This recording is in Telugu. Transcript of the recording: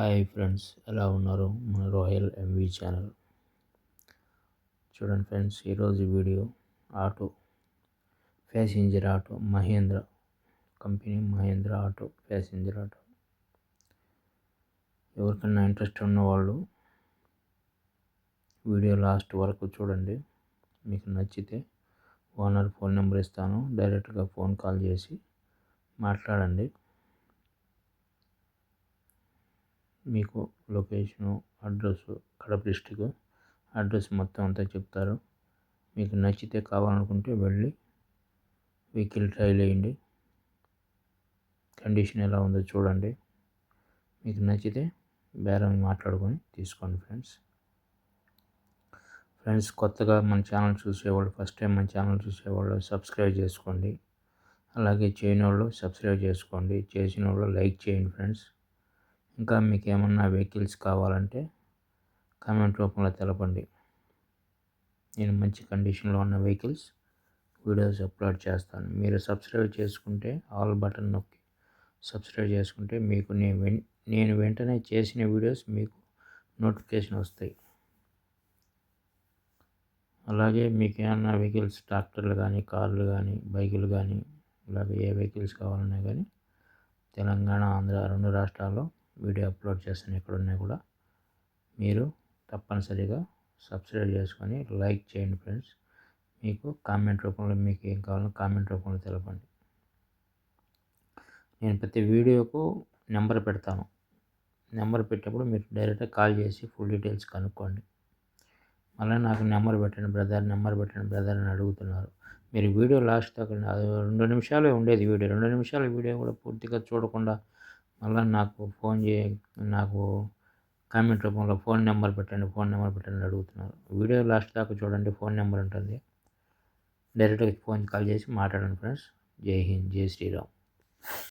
హాయ్ ఫ్రెండ్స్ ఎలా ఉన్నారు మన రాయల్ ఎంవీ ఛానల్? చూడండి ఫ్రెండ్స్ ఈరోజు video auto passenger auto Mahindra company Mahindra auto passenger auto. ఎవరికైనా ఇంట్రెస్ట్ ఉన్న వాళ్ళు వీడియో లాస్ట్ వరకు చూడండి. మీకు నచ్చితే ఓనర్ ఫోన్ నెంబర్ ఇస్తాను డైరెక్ట్గా ఫోన్ కాల్ చేసి మాట్లాడండి. మీకు location address Kadapa district address మొత్తం అంతా చెప్తారు. మీకు నచ్చితే కావాలనుకుంటే వెళ్ళి వెహికల్ ట్రైల్ వేయండి కండిషన్ ఎలా ఉందో చూడండి. మీకు నచ్చితే బేరం మాట్లాడుకొని తీసుకోండి ఫ్రెండ్స్. ఫ్రెండ్స్ కొత్తగా మన ఛానల్ చూసేవాళ్ళు ఫస్ట్ టైం మన ఛానల్ చూసేవాళ్ళు సబ్స్క్రైబ్ చేసుకోండి. అలాగే చేయని వాళ్ళు సబ్స్క్రైబ్ చేసుకోండి. చేసిన వాళ్ళు లైక్ చేయండి ఫ్రెండ్స్. ఇంకా మీకు ఏమన్నా వెహికల్స్ కావాలంటే కామెంట్ రూపంలో తెలపండి. నేను మంచి కండిషన్లో ఉన్న వెహికల్స్ వీడియోస్ అప్లోడ్ చేస్తాను. మీరు సబ్స్క్రైబ్ చేసుకుంటే ఆల్ బటన్ నొక్కి సబ్స్క్రైబ్ చేసుకుంటే మీకు నేను వెన్ నేను వెంటనే చేసిన వీడియోస్ మీకు నోటిఫికేషన్ వస్తాయి. అలాగే మీకు ఏమన్నా వెహికల్స్ ట్రాక్టర్లు కానీ కార్లు కానీ బైకులు కానీ ఇలాగ ఏ వెహికల్స్ కావాలన్నా కానీ తెలంగాణ ఆంధ్ర రెండు రాష్ట్రాల్లో వీడియో అప్లోడ్ చేస్తాను ఎక్కడున్నా కూడా. మీరు తప్పనిసరిగా సబ్స్క్రైబ్ చేసుకొని లైక్ చేయండి ఫ్రెండ్స్. మీకు కామెంట్ రూపంలో మీకు ఏం కావాలో కామెంట్ రూపంలో తెలపండి. నేను ప్రతి వీడియోకు నెంబర్ పెడతాను. నెంబర్ పెట్టినప్పుడు మీరు డైరెక్ట్గా కాల్ చేసి ఫుల్ డీటెయిల్స్ కనుక్కోండి. మళ్ళీ నాకు నెంబర్ పెట్టండి బ్రదర్ నెంబర్ పెట్టండి బ్రదర్ అని అడుగుతున్నారు. మీరు వీడియో లాస్ట్ దాకా రెండు నిమిషాలే ఉండేది వీడియో. రెండు నిమిషాల వీడియో కూడా పూర్తిగా చూడకుండా మళ్ళీ నాకు ఫోన్ చే నాకు కామెంట్ రూపంలో ఫోన్ నెంబర్ పెట్టండి ఫోన్ నెంబర్ పెట్టండి అడుగుతున్నారు. వీడియో లాస్ట్ దాకా చూడండి ఫోన్ నెంబర్ ఉంటుంది. డైరెక్ట్గా ఫోన్ కాల్ చేసి మాట్లాడండి ఫ్రెండ్స్. జై హింద్ జై శ్రీరామ్.